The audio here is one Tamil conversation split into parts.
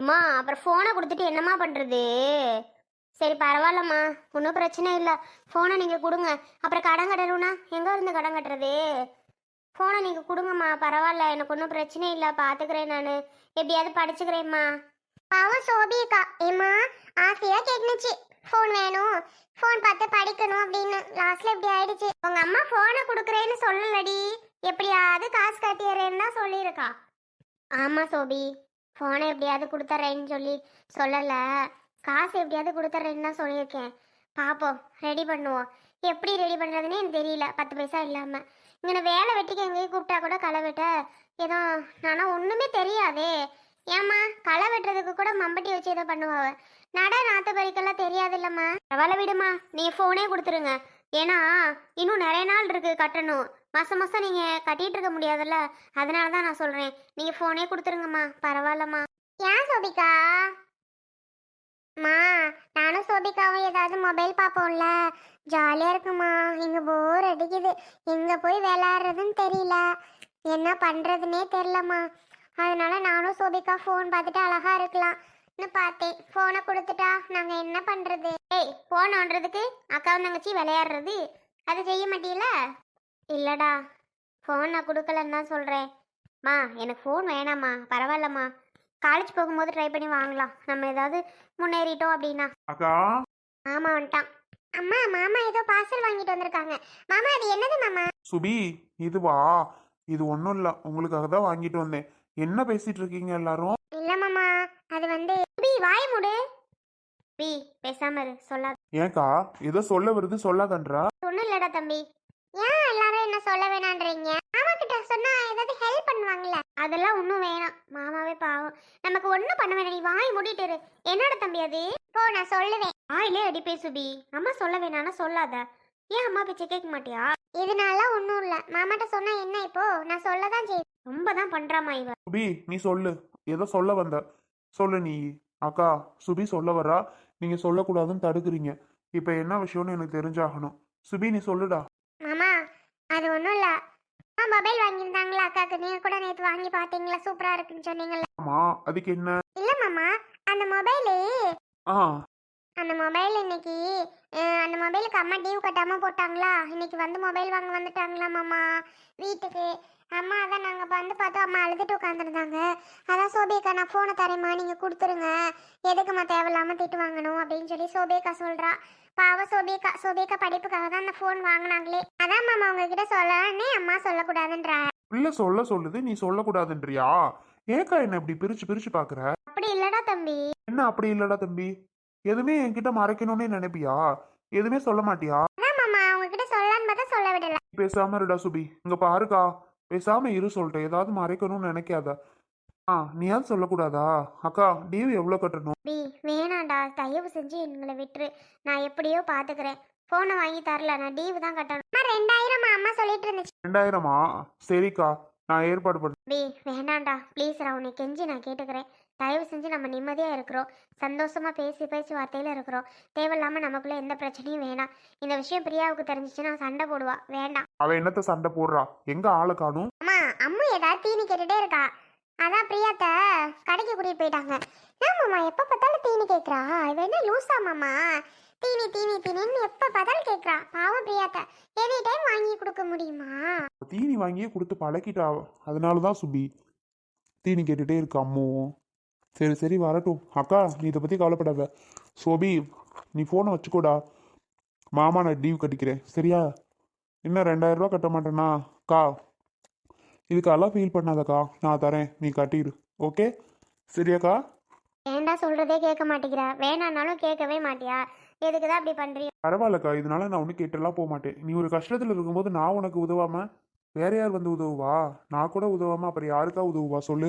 அம்மா அப்புறம் ஃபோனை கொடுத்துட்டு என்னம்மா பண்ணுறது சரி பரவாயில்லம்மா. ஒன்றும் பிரச்சனை இல்லை. ஃபோனை நீங்கள் கொடுங்க. அப்புறம் கடன் கட்டணும்னா எங்கே இருந்து கடன் கட்டுறது? ஃபோனை நீங்கள் கொடுங்கம்மா. பரவாயில்ல. எனக்கு ஒன்றும் பிரச்சனை இல்லை. பார்த்துக்கிறேன் நான். எப்படியாவது படிச்சுக்கிறேம்மா. பாவம் சோபியக்கா ஏம்மா ஆசையாக கேட்டுச்சு ஃபோன் வேணும். ஃபோன் பார்த்து படிக்கணும் அப்படின்னு. லாஸ்ட்ல இப்படி ஆயிடுச்சு. உங்க அம்மா ஃபோனை கொடுக்குறேன்னு சொல்லலடி. எப்படியாவது காசு கட்டிடுறேன்னு தான் சொல்லியிருக்கா. ஆமாம் சோபி. ஃபோனை எப்படியாவது கொடுத்துட்றேன்னு சொல்லி சொல்லலை. காசு எப்படியாவது கொடுத்துட்றேன்னு தான் சொல்லியிருக்கேன். பார்ப்போம் ரெடி பண்ணுவோம். எப்படி ரெடி பண்ணுறதுன்னு எனக்கு தெரியல. பத்து பைசா இல்லாமல் இங்கே வேலை வெட்டிக்கு எங்கேயும் கூப்பிட்டா கூட களை வெட்ட ஏதோ ஆனால் ஒன்றுமே தெரியாதே. ஏம்மா களை வெட்டுறதுக்கு கூட மம்பட்டி வச்சு ஏதோ பண்ணுவாவ நட நாத்து பறிக்கெல்லாம் தெரியாது இல்லைம்மா பரவாயில்ல விடுமா நீ ஃபோனே கொடுத்துருங்க. ஏன்னா இன்னும் நிறைய நாள் இருக்குது கட்டணும். மாதம் மாதம் நீங்கள் கட்டிகிட்டு இருக்க முடியாதுல்ல? அதனால தான் நான் சொல்கிறேன் நீங்கள் ஃபோனே கொடுத்துருங்கம்மா. பரவாயில்லம்மா. ஏன் சோபிகா? மா நானும் சோபிகாவும் ஏதாவது மொபைல் பார்ப்போம்ல. ஜாலியாக இருக்குமா? இங்கே போர் அடிக்குது. எங்கே போய் விளையாடுறதுன்னு தெரியல. என்ன பண்ணுறதுனே தெரிலம்மா அதனால நானும் சோபிகா ஃபோன் பார்த்துட்டு அழகாக இருக்கலாம்னு பார்த்தேன். ஃபோனை கொடுத்துட்டா நாங்கள் என்ன பண்ணுறது ஏய் ஃபோன் ஆடுறதுக்கு அக்காவும் தங்கச்சி விளையாடுறது? அதை செய்ய மாட்டீங்களா? இல்லடா ஃபோன் நான் கொடுக்கலன்னு தான் சொல்கிறேன் மா எனக்கு ஃபோன் வேணாம்மா பரவாயில்லம்மா. காலேஜ் போகும்போது ட்ரை பண்ணி வாங்கலாம். நம்ம ஏதாவது முன்னேறிட்டோம் அப்படின்னா. அக்கா? மாமா வந்துட்டான். அம்மா மாமா ஏதோ பார்சல் வாங்கிட்டு வந்திருக்காங்க. மாமா அது என்னது மாமா? சுபி இதுவா இது ஒன்றும் இல்லை. உங்களுக்காக தான் வாங்கிட்டு வந்தேன். என்ன பேசிட்டு இருக்கீங்க எல்லாரும்? இல்ல மாமா அது வந்து பி வாய் மூடு. பி பேசாம இரு சொல்லாத. ஏன்க்கா? ஏதோ சொல்ல வருது சொல்லாதன்றா? ஒண்ணும் இல்லடா தம்பி. ஏன் எல்லாரும் என்ன சொல்ல வேணான்றீங்க? மாமா கிட்ட சொன்னா ஏதாவது ஹெல்ப் பண்ணுவாங்கல்ல? அதெல்லாம் ஒண்ணும் வேணாம். மாமாவே பாவம். நமக்கு ஒண்ணும் பண்ண வேணாம். நீ வாய் மூடிட்டு இரு. என்னோட தம்பி அது? போ நான் சொல்லுவேன். வாயிலே அடி பேசுபி அம்மா சொல்ல வேணாம்னா சொல்லாத. ஏன் அம்மா பேச்சை கேட்க மாட்டியா? இதனால ஒண்ணும் இல்ல. மாமாட்ட சொன்னா என்ன இப்போ? நான் சொல்லதான் செய்வேன். ரொம்ப தான் பண்றாமா இவ. சுபி நீ சொல்லு. ஏதோ சொல்ல வந்த. சொல்லு நீ. அக்கா சுபி சொல்ல வரா நீங்க சொல்லக்கூடாதுன்னு தடுக்கிறீங்க. இப்போ என்ன விஷயம்னு எனக்கு தெரிஞ்சாகணும். சுபி நீ சொல்லுடா. அது ஒன்றும் இல்லை. மொபைல் வாங்கியிருந்தாங்களா அக்காக்கு நீங்கள் கூட நேற்று வாங்கி பார்த்தீங்களா? சூப்பராக இருக்குன்னு சொன்னீங்கல்ல. ஆமா அதுக்கு என்ன? இல்லை மாமா அந்த மொபைலு ஆ. அந்த மொபைல் இன்னைக்கு அஹ், அந்த மொபைலுக்கு அம்மா டியூ கட்டாமல் போட்டாங்களா? இன்னைக்கு வந்து மொபைல் வாங்க வந்துட்டாங்களா மாமா? வீட்டுக்கு அம்மா அதான் நாங்கள் வந்து பார்த்தோம் அம்மா அழுதுட்டு உட்காந்துருந்தாங்க அதான் சோபியக்கா நான் ஃபோனை தரேம்மா நீங்கள் கொடுத்துருங்க. எதுக்கும்மா தேவையில்லாமல் திட்டு வாங்கணும் அப்படின்னு சொல்லி சோபியக்கா சொல்கிறா பாவ சோபியக்கா சோபியக்கா படிப்புக்காக தான் அந்த ஃபோன் வாங்கினாங்களே. அதான் மாமா உங்ககிட்ட சொல்லலான்னே அம்மா சொல்லக்கூடாதுன்றா. பிள்ளை சொல்ல சொல்லுது நீ சொல்லக்கூடாதுன்றியா? ஏக்கா என்ன இப்படி பிரிச்சு பிரிச்சு பாக்குற? அப்படி இல்லடா தம்பி. என்ன அப்படி இல்லடா தம்பி? எதுவுமே என்கிட்ட மறைக்கணும்னே நினைப்பியா? எதுவுமே சொல்ல மாட்டியா? அதான் மாமா உங்ககிட்ட சொல்லலான்னு பார்த்தா சொல்ல விடல. பேசாம இருடா சுபி. இங்க பாருக்கா. பேசாம இரு சொல்லிட்டேன் ஏதாவது மறைக்கணும்னு நினைக்காத. ஆ நீயாவது சொல்லக்கூடாதா? அக்கா டியூ எவ்வளோ கட்டணும்? பி வேணாண்டா தயவு செஞ்சு எங்களை விட்டுரு. நான் எப்படியோ பாத்துக்கிறேன். போனை வாங்கி தரல. நான் டீவு தான் கட்டணும். அம்மா ரெண்டாயிரம் அம்மா சொல்லிட்டு இருந்துச்சு. ரெண்டாயிரமா? சரிக்கா. நான் ஏற்பாடு பண்ண பி வேணாண்டா ப்ளீஸ் நான் உன்னை கெஞ்சி நான் கேட்டுக்கிறேன். தயவு செஞ்சு நம்ம நிம்மதியா இருக்கிறோம். சந்தோஷமா பேசி பேசி வார்த்தையில இருக்கிறோம். தேவையில்லாம நமக்குள்ள எந்த பிரச்சனையும் வேணாம். இந்த விஷயம் பிரியாவுக்கு தெரிஞ்சிச்சுன்னா சண்டை போடுவா. வேண்டாம். அவ என்னத்த சண்டை போடுறா? எங்க ஆளை காணும்? அம்மா அம்மு ஏதாவது தீனி கேட்டுட்டே இருக்கா. அதான் பிரியாத்த கடைக்கு கூட்டிட்டு போயிட்டாங்க. ஏமாம்மா எப்ப பார்த்தாலும் தீனி கேக்குறா? இவ என்ன லூசா மாமா? தீனி தீனி தீனின்னு எப்ப பார்த்தாலும் கேக்குறா. பாவம் பிரியாத்த. எனி டைம் வாங்கி கொடுக்க முடியுமா? தீனி வாங்கியே கொடுத்து பழக்கிட்டா அதனால தான் சுபி. தீனி கேட்டுட்டே இருக்கு அம்முவும் சரி சரி வரட்டும். அக்கா நீ இதை பற்றி கவலைப்படாத. சோபி நீ ஃபோனை வச்சுக்கோடா. மாமா நான் டியூ கட்டிக்கிறேன். சரியா? இன்னும் ரெண்டாயிரம் ரூபா கட்ட மாட்டேனா அக்கா இதுக்கெல்லாம் ஃபீல் பண்ணாதக்கா. நான் தரேன். நீ கட்டிடு ஓகே சரியாக்கா? ஏன்டா சொல்றதே கேட்க மாட்டேங்கிற? வேணானாலும் கேட்கவே மாட்டியா? எதுக்குதான் அப்படி பண்றீங்க பரவாயில்லக்கா. இதனால நான் ஒன்றும் கேட்டெல்லாம் போக மாட்டேன். நீ ஒரு கஷ்டத்தில் இருக்கும்போது நான் உனக்கு உதவாம வேற யார் வந்து உதவுவா? நான் கூட உதவாம அப்புறம் யாருக்கா உதவுவா? சொல்லு.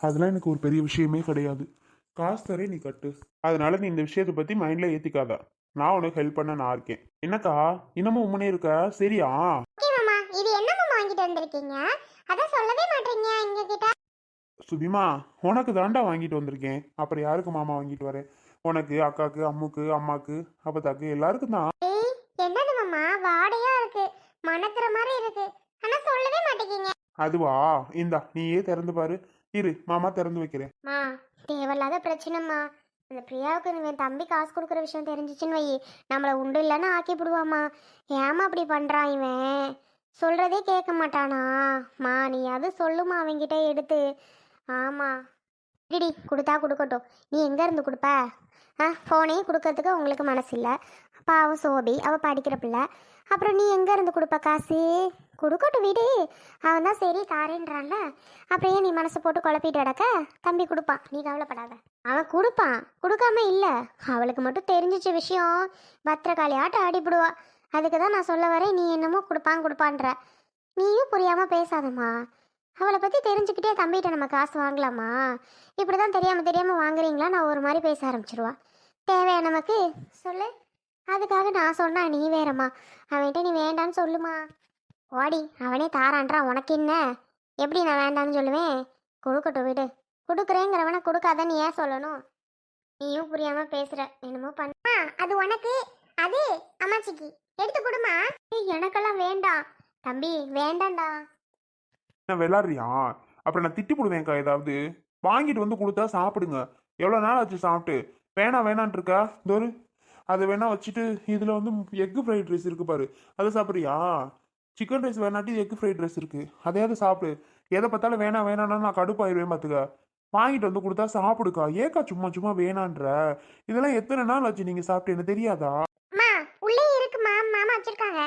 அதெல்லாம் எனக்கு ஒரு பெரிய விஷயமே கிடையாது. காசு தரேன் நீ கட்டு. அதனால நீ இந்த விஷயத்தை பத்தி மைண்ட்ல ஏத்திக்காத. நான் உனக்கு ஹெல்ப் பண்ண நான் இருக்கேன். என்னக்கா? இன்னமும் உம்மனே இருக்க? சரியா? இது என்ன மாமா வாங்கிட்டு வந்திருக்கீங்க? அதான் சொல்லவே மாட்டீங்க எங்க கிட்ட. சுபிமா உனக்கு தாண்டா வாங்கிட்டு வந்திருக்கேன். அப்புறம் யாருக்கு மாமா வாங்கிட்டு வரேன் உனக்கு அக்காக்கு அம்முக்கு அம்மாக்கு அப்பத்தாக்கு எல்லாருக்கும் தான். என்னது மாமா? வாடையா இருக்கு. மணக்கிற மாதிரி இருக்கு. ஆனா சொல்லவே மாட்டேங்கீங்க. அதுவா? இந்தா நீயே திறந்து பாரு. இரு மாமா திறந்து வைக்கிறேன். மா தேவையில்லாத பிரச்சனைம்மா. இந்த பிரியாவுக்கு இவன் தம்பி காசு கொடுக்குற விஷயம் தெரிஞ்சிச்சுன்னு வை. நம்மளை உண்டு இல்லைன்னு ஆக்கி விடுவாம்மா. ஏமா அப்படி பண்ணுறான் இவன்? சொல்கிறதே கேட்க மாட்டானா? மா நீ அது சொல்லுமா அவன்கிட்ட எடுத்து. ஆமாம் இடி கொடுத்தா கொடுக்கட்டும். நீ எங்கே இருந்து கொடுப்ப? ஆ ஃபோனையும் கொடுக்கறதுக்கு உங்களுக்கு மனசு இல்லை பாவம் சோபி அவள் படிக்கிற பிள்ளை. அப்புறம் நீ எங்கே இருந்து கொடுப்ப காசு? கொடுக்கட்டும் விடு. அவன் தான் சரி தாரேன்றான்ல. அப்புறம் ஏன் நீ மனசை போட்டு குழப்பிட்டு கிடக்க? தம்பி கொடுப்பான். நீ கவலைப்படாத. அவன் கொடுப்பான். கொடுக்காம இல்லை. அவளுக்கு மட்டும் தெரிஞ்சிச்ச விஷயம். பத்திரகாளி ஆட்டம் ஆடிப்பிடுவா. அதுக்கு தான் நான் சொல்ல வரேன் நீ என்னமோ கொடுப்பான் கொடுப்பான்ற. நீயும் புரியாமல் பேசாதம்மா. அவளை பற்றி தெரிஞ்சுக்கிட்டே தம்பிகிட்ட நம்ம காசு வாங்கலாமா? இப்படி தான் தெரியாமல் தெரியாமல் வாங்குறீங்களா? நான் ஒரு மாதிரி பேச ஆரம்பிச்சிருவா. தேவையா நமக்கு? சொல்லு. அதுக்காக நான் சொன்னா நீ வேறம்மா. அவன்கிட்ட நீ வேண்டான்னு சொல்லுமா. ஓடி அவனே தாரான்றான். உனக்கு என்ன? எப்படி நான் வேண்டான்னு சொல்லுவேன்? கொடுக்கட்டும் விடு. கொடுக்குறேங்கிறவனை கொடுக்காதன்னு ஏன் சொல்லணும்? நீயும் புரியாம பேசுற. என்னமோ பண்ணா அது உனக்கு? அது அம்மாச்சிக்கு. எடுத்து கொடுமா எனக்கெல்லாம் வேண்டாம். தம்பி வேண்டாம்டா. என்ன விளாட்றியா அப்புறம் நான் திட்டி போடுவேன்க்கா ஏதாவது? வாங்கிட்டு வந்து கொடுத்தா சாப்பிடுங்க. எவ்வளோ நாள் ஆச்சு சாப்பிட்டு? வேணாம் வேணான்ட்டு இருக்கா தோறு அதை வேணா வச்சுட்டு இதில் வந்து எக்கு ஃப்ரைட் ரைஸ் இருக்கு பாரு. அதை சாப்பிட்றியா? சிக்கன் ரைஸ் வேணாட்டி எக் ஃப்ரைட் ரைஸ் இருக்கு. அதையாவது சாப்பிடு. எதை பார்த்தாலும் வேணாம் வேணாம்னா நான் கடுப்பாயிருவேன் பார்த்துக்க வாங்கிட்டு வந்து கொடுத்தா சாப்பிடுக்கா. ஏக்கா சும்மா சும்மா வேணான்ற. இதெல்லாம் எத்தனை நாள் ஆச்சு நீங்கள் சாப்பிட்டு? எனக்கு தெரியாதா? அம்மா உள்ளே இருக்குமா மாமா வச்சிருக்காங்க.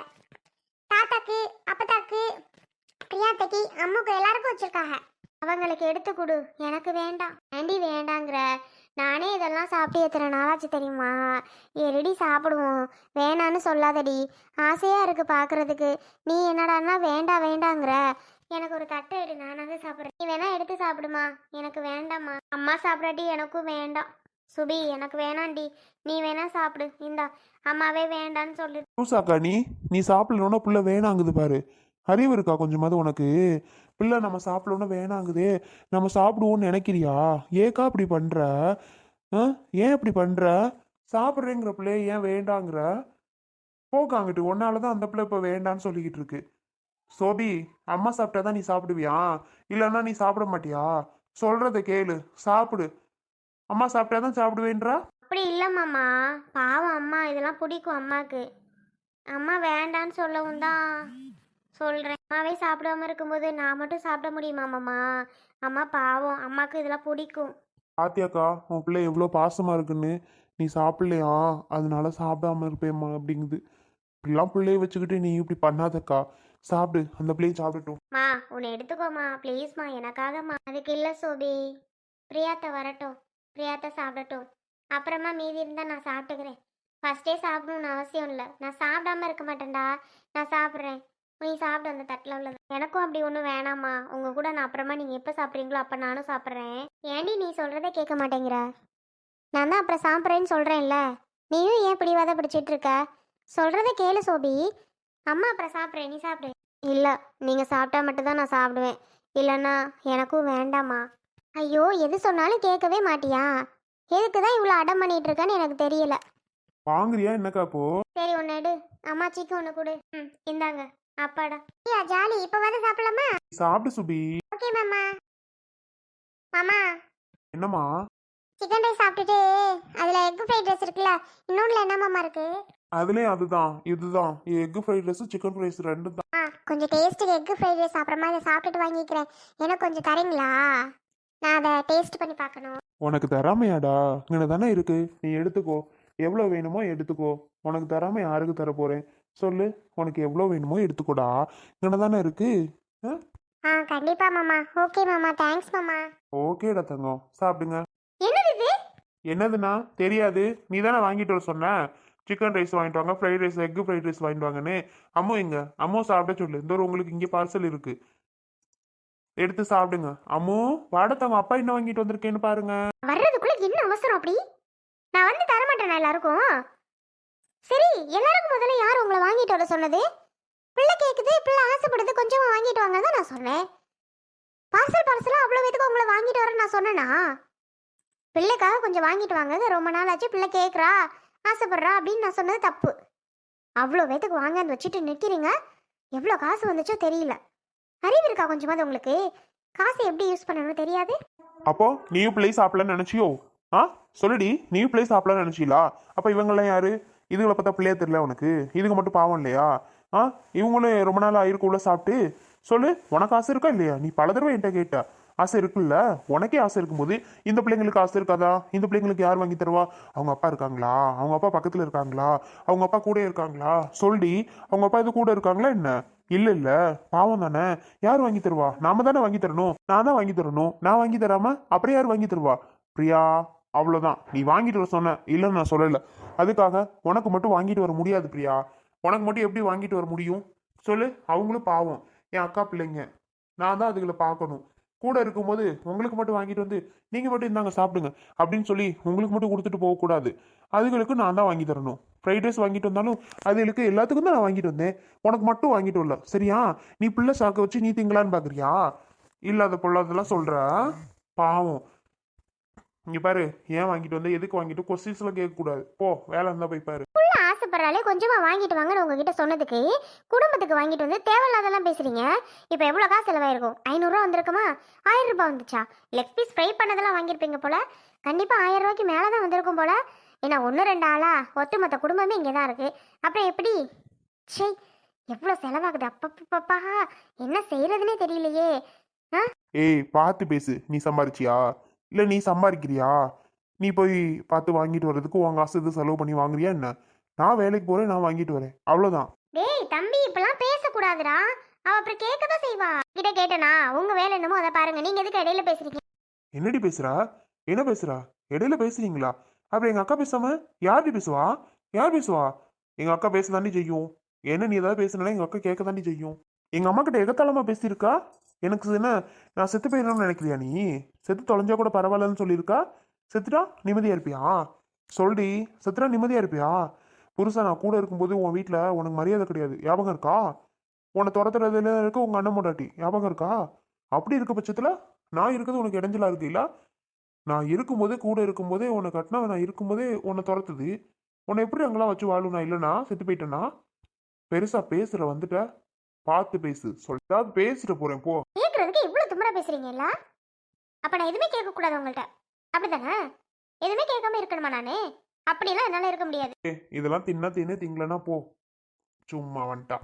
தாத்தாக்கு அப்பத்தாக்கு பிரியாத்தைக்கு அம்முக்கு எல்லாருக்கும் வச்சிருக்காங்க. அவங்களுக்கு எடுத்து கொடு. எனக்கு வேண்டாம். ஆண்டி வேண்டாங்கிற? நானே இதெல்லாம் சாப்பிட்டு எத்தனை நாளாச்சு தெரியுமா? எரடி சாப்பிடுவோம். வேணான்னு சொல்லாதடி. ஆசையாக இருக்கு பார்க்கறதுக்கு நீ என்னடான்னா வேண்டாம் வேண்டாங்கிற. எனக்கு ஒரு தட்டை எடு. நானாக சாப்பிட்றேன். நீ வேணா எடுத்து சாப்பிடுமா. எனக்கு வேண்டாம்மா. அம்மா சாப்பிடாட்டி எனக்கும் வேண்டாம். சுபி எனக்கு வேணாண்டி. நீ வேணா சாப்பிடு. இந்தா அம்மாவே வேண்டான்னு சொல்லு. லூசாக்கா நீ நீ சாப்பிடணும்னா புள்ள வேணாங்குது பாரு. அறிவு இருக்கா கொஞ்சமாவது உனக்கு? பிள்ளை நம்ம சாப்பிடணும்னு வேணாங்குதே. நம்ம சாப்பிடுவோம்னு நினைக்கிறியா? ஏக்கா அப்படி பண்ற? ஆ? ஏன் இப்படி பண்ற? சாப்பிட்றேங்கிற பிள்ளைய ஏன் வேண்டாங்கிற? போக்காங்கிட்டு உன்னால தான் அந்த பிள்ளை இப்போ வேண்டான்னு சொல்லிக்கிட்டு இருக்கு சோபி அம்மா சாப்பிட்டாதான் நீ சாப்பிடுவியா? இல்லைன்னா நீ சாப்பிட மாட்டியா? சொல்றத கேளு. சாப்பிடு. அம்மா சாப்பிட்டாதான் சாப்பிடுவேன்றா? அப்படி இல்லை மாமா. பாவம் அம்மா. இதெல்லாம் பிடிக்கும் அம்மாவுக்கு அம்மா வேண்டான்னு சொல்லவும் தான். சொல்கிறேன் அம்மாவே சாப்பிடாம இருக்கும்போது நான் மட்டும் சாப்பிட முடியுமா மாமா? அம்மா பாவம். அம்மாவுக்கு இதெல்லாம் பிடிக்கும். பாத்தியாக்கா உன் பிள்ளை எவ்வளோ பாசமாக இருக்குன்னு. நீ சாப்பிடலையா? அதனால சாப்பிடாம இருப்பேம்மா அப்படிங்குது. இப்படிலாம் பிள்ளைய வச்சுக்கிட்டு நீ இப்படி பண்ணாதக்கா. சாப்பிடு. அந்த பிள்ளையை சாப்பிடட்டும். மா உன்னை எடுத்துக்கோமா. ப்ளீஸ்மா எனக்காகம்மா. அதுக்கு இல்லை சோபி. பிரியாத்த வரட்டும். பிரியாத்த சாப்பிடட்டும். அப்புறமா மீதி இருந்தால் நான் சாப்பிட்டுக்கிறேன். ஃபஸ்ட்டே சாப்பிடணும்னு அவசியம் இல்லை. நான் சாப்பிடாம இருக்க மாட்டேன்டா. நான் சாப்பிட்றேன். நீ சாப்பிடு அந்த தட்டில் உள்ளது. எனக்கும் அப்படி ஒன்றும் வேணாம்மா. உங்கள் கூட நான் அப்புறமா நீங்கள் எப்போ சாப்பிட்றீங்களோ அப்போ நானும் சாப்பிட்றேன். ஏண்டி நீ சொல்கிறதே கேட்க மாட்டேங்கிற? நான் தான் அப்புறம் சாப்பிட்றேன்னு சொல்கிறேன்ல நீயும் ஏன் பிடிவாத பிடிச்சிட்டு இருக்க? சொல்கிறத கேளு சோபி. அம்மா அப்புறம் சாப்பிட்றேன் நீ சாப்பிடு. இல்லை நீங்கள் சாப்பிட்டா மட்டும்தான் நான் சாப்பிடுவேன். இல்லைன்னா எனக்கும் வேண்டாம்மா. ஐயோ எது சொன்னாலும் கேட்கவே மாட்டியா? எதுக்கு தான் இவ்வளோ அடம் பண்ணிட்டு இருக்கேன்னு எனக்கு தெரியல. வாங்குறியா என்னக்கா இப்போ சரி ஒன்று எடு. அம்மாச்சிக்கு ஒன்று கொடு. ம் இந்தாங்க. அப்பாடா. ஐயா ஜாலி. இப்போ வந்து சாப்பிடலாமா? சாப்பிடு சுபி. ஓகே மாமா. மாமா. என்னம்மா? சிக்கன் ரைஸ் சாப்பிட்டுட்டு அதில் எக் ஃப்ரைட் ரைஸ் இருக்குல்ல இன்னொன்றில் என்ன மாமா இருக்கு? அதுலேயும் அதுதான் இதுதான். Egg fried rice chicken rice ரெண்டும் தான். ஆ கொஞ்சம் டேஸ்ட்டுக்கு எக் ஃப்ரைட் ரைஸ் அப்புறமா இதை சாப்பிட்டுட்டு வாங்கிக்கிறேன். எனக்கு கொஞ்சம் தரீங்களா? நான் அதை டேஸ்ட் பண்ணி பார்க்கணும். உனக்கு தராமையாடா? இங்கே தானே இருக்கு. நீ எடுத்துக்கோ. எவ்வளோ வேணுமோ எடுத்துக்கோ. உனக்கு தராம யாருக்கு தர போறேன் சொல்லு உனக்கு எவ்வளோ வேணுமோ எடுத்துக்கோடா. இங்கே தானே இருக்கு? ஆ? கண்டிப்பா மாமா. ஓகே மாமா. தேங்க்ஸ் மாமா. ஓகேடா தங்கம். சாப்பிடுங்க. என்னது இது? என்னதுண்ணா தெரியாது. நீ தானே வாங்கிட்டு வர சொன்ன? சிக்கன் ரைஸ் வாங்கிட்டு வாங்க fried rice egg fried rice வாங்கிட்டு வாங்கன்னு. அம்மு எங்க அம்மு சாப்பிட சொல்லு. இந்த ஒரு உங்களுக்கு இங்கே பார்சல் இருக்கு. எடுத்து சாப்பிடுங்க. அம்மு வாடத்தவங்க அப்பா என்ன வாங்கிட்டு வந்திருக்கேன்னு பாருங்க. வர்றதுக்குள்ள என்ன அவசரம் அப்படி? நான் வந்து தர மாட்டேனா எல்லாருக்கும்? சரி எல்லாருக்கும் முதல்ல யார் உங்களை வாங்கிட்டு வர சொன்னது? பிள்ளை கேட்குது பிள்ளை ஆசைப்படுது கொஞ்சமா வாங்கிட்டு வாங்க தான் நான் சொன்னேன். பார்சல் பார்சலாக அவ்வளோ பேத்துக்கு உங்களை வாங்கிட்டு வரேன் நான் சொன்னேனா? பிள்ளைக்காக கொஞ்சம் வாங்கிட்டு வாங்க ரொம்ப நாள் ஆச்சு பிள்ளை கேட்குறா ஆசைப்படுறா அப்படின்னு நான் சொன்னது தப்பு. அவ்வளோ பேத்துக்கு வாங்கன்னு வச்சுட்டு நிற்கிறீங்க எவ்வளோ காசு வந்துச்சோ தெரியல. அறிவு இருக்கா கொஞ்சமாவது உங்களுக்கு? காசு எப்படி யூஸ் பண்ணணும்னு தெரியாது? அப்போ நீயும் பிள்ளை சாப்பிடலன்னு நினச்சியோ? ஆ? சொல்லுடி நீயும் பிள்ளை சாப்பிடலன்னு நினைச்சீங்களா அப்போ இவங்கெல்லாம் யாரு? இதுகளை பார்த்தா பிள்ளையா தெரியல உனக்கு. இதுக்கு மட்டும் பாவம் இல்லையா? ஆ இவங்களும் ரொம்ப நாள் ஆயிருக்குள்ள சாப்பிட்டு சொல்லு உனக்கு ஆசை இருக்கா இல்லையா? நீ பல தடவை என்கிட்ட கேட்ட. ஆசை இருக்குல்ல? உனக்கே ஆசை இருக்கும்போது இந்த பிள்ளைங்களுக்கு ஆசை இருக்காதா? இந்த பிள்ளைங்களுக்கு யார் வாங்கி தருவா? அவங்க அப்பா இருக்காங்களா? அவங்க அப்பா பக்கத்துல இருக்காங்களா? அவங்க அப்பா கூட இருக்காங்களா? சொல்லி அவங்க அப்பா இது கூட இருக்காங்களா என்ன? இல்ல இல்ல. பாவம் தானே. யார் வாங்கி தருவா? நாம தானே வாங்கி தரணும். நான் தான் வாங்கி தரணும். நான் வாங்கி தராம அப்புறம் யார் வாங்கி தருவா? பிரியா. அவ்வளோதான் நீ வாங்கிட்டு வர சொன்ன இல்லைன்னு நான் சொல்லலை. அதுக்காக உனக்கு மட்டும் வாங்கிட்டு வர முடியாது பிரியா. உனக்கு மட்டும் எப்படி வாங்கிட்டு வர முடியும்? சொல்லு. அவங்களும் பாவம். என் அக்கா பிள்ளைங்க. நான் தான் அதுகளை பார்க்கணும். கூட இருக்கும்போது உங்களுக்கு மட்டும் வாங்கிட்டு வந்து நீங்கள் மட்டும் இந்தாங்க சாப்பிடுங்க அப்படின்னு சொல்லி உங்களுக்கு மட்டும் கொடுத்துட்டு போகக்கூடாது. அதுகளுக்கு நான் தான் வாங்கி தரணும். ஃப்ரைட் ரைஸ் வாங்கிட்டு வந்தாலும் அதுகளுக்கு எல்லாத்துக்கும் தான் நான் வாங்கிட்டு வந்தேன். உனக்கு மட்டும் வாங்கிட்டு வரல. சரியா? நீ பிள்ளை சாக்க வச்சு நீ திங்களான்னு பார்க்குறியா இல்லாத பொல்லாதெல்லாம் சொல்கிற பாவம். இங்க பாரு ஏன் வாங்கிட்டு வந்த? எதுக்கு வாங்கிட்டு? கொஸ்டின்ஸ் எல்லாம் கேட்க கூடாது போ வேலை இருந்தா போய் பாரு. புள்ள ஆசைப்படுறாலே கொஞ்சமா வாங்கிட்டு வாங்கன்னு உங்ககிட்ட சொன்னதுக்கு குடும்பத்துக்கு வாங்கிட்டு வந்து தேவையில்லாதெல்லாம் பேசுறீங்க. இப்போ எவ்வளோ காசு செலவாயிருக்கும்? ஐநூறுரூவா வந்திருக்குமா? ஆயிரம் ரூபாய் வந்துச்சா? லெக் பீஸ் ஃப்ரை பண்ணதெல்லாம் வாங்கியிருப்பீங்க போல. கண்டிப்பா ஆயிரம் ரூபாய்க்கு மேலே தான் வந்திருக்கும் போல. ஏன்னா ஒன்று ரெண்டு ஆளா? ஒட்டுமொத்த குடும்பமே இங்கே தான் இருக்கு. அப்புறம் எப்படி? சே எவ்வளோ செலவாகுது? அப்பப்பப்பா என்ன செய்யறதுனே தெரியலையே. ஏய் பார்த்து பேசு. நீ சம்பாரிச்சியா? இல்ல நீ சம்பாதிக்கிறியா நீ போய் பார்த்து வாங்கிட்டு வர்றதுக்கு உன் காசு இது செலவு பண்ணி வாங்குறியா என்ன? நான் வேலைக்கு போறேன் நான் வாங்கிட்டு வரேன். அவ்வளவுதான். டேய் தம்பி இப்பெல்லாம் பேசக்கூடாதுடா. அவ அப்புறம் கேட்க தான் செய்வா. கிட்ட கேட்டனா உங்க வேலை என்னமோ அதை பாருங்க. நீங்க எதுக்கு இடையில பேசுறீங்க? என்னடி பேசுறா? என்ன பேசுறா? இடையில பேசுறீங்களா? அப்புறம் எங்க அக்கா பேசாம யார்டி பேசுவா? யார் பேசுவா? எங்க அக்கா பேச தாண்டி செய்யும். என்ன நீ ஏதாவது பேசுனா எங்க அக்கா கேட்க தாண்டி செய்யும். எங்கள் அம்மா கிட்ட எகத்தாளமாக பேசியிருக்கா? எனக்கு என்ன நான் செத்து போயிடணும்னு நினைக்கிறியா நீ? செத்து தொலைஞ்சா கூட பரவாயில்லன்னு சொல்லியிருக்கா? செத்துட்டா நிம்மதியாக இருப்பியா? சொல்டி செத்துட்டா நிம்மதியாக இருப்பியா? புருஷா நான் கூட இருக்கும்போது உன் வீட்டில் உனக்கு மரியாதை கிடையாது. ஞாபகம் இருக்கா? உன்னை துரத்துறதுல இருக்க உங்கள் அண்ணன் பொண்டாட்டி ஞாபகம் இருக்கா? அப்படி இருக்க பட்சத்தில் நான் இருக்கிறது உனக்கு இடைஞ்சலா இருக்கு இல்லை? நான் இருக்கும்போதே கூட இருக்கும்போதே உன்னை கட்டினா நான் இருக்கும்போதே உன்னை துரத்துது. உன்னை எப்படி அங்கெல்லாம் வச்சு வாழும் நான் இல்லைனா செத்து போயிட்டேனா? பெருசாக பேசுகிற வந்துட்ட. பார்த்து பேசு. சொல். ஏதாவது பேசிட்டு போறேன் போ. கேக்குறதுக்கு இவ்வளவு திமிரா பேசுறீங்கல்ல அப்ப நான் எதுவுமே கேட்க கூடாது உங்கள்ட்ட. அப்படிதானே எதுவுமே கேட்காம இருக்கணுமா நானு? அப்படியெல்லாம் என்னால இருக்க முடியாது. ஏய், இதெல்லாம் தின்னா தின்னு திங்களனா போ. சும்மா வந்துட்டா.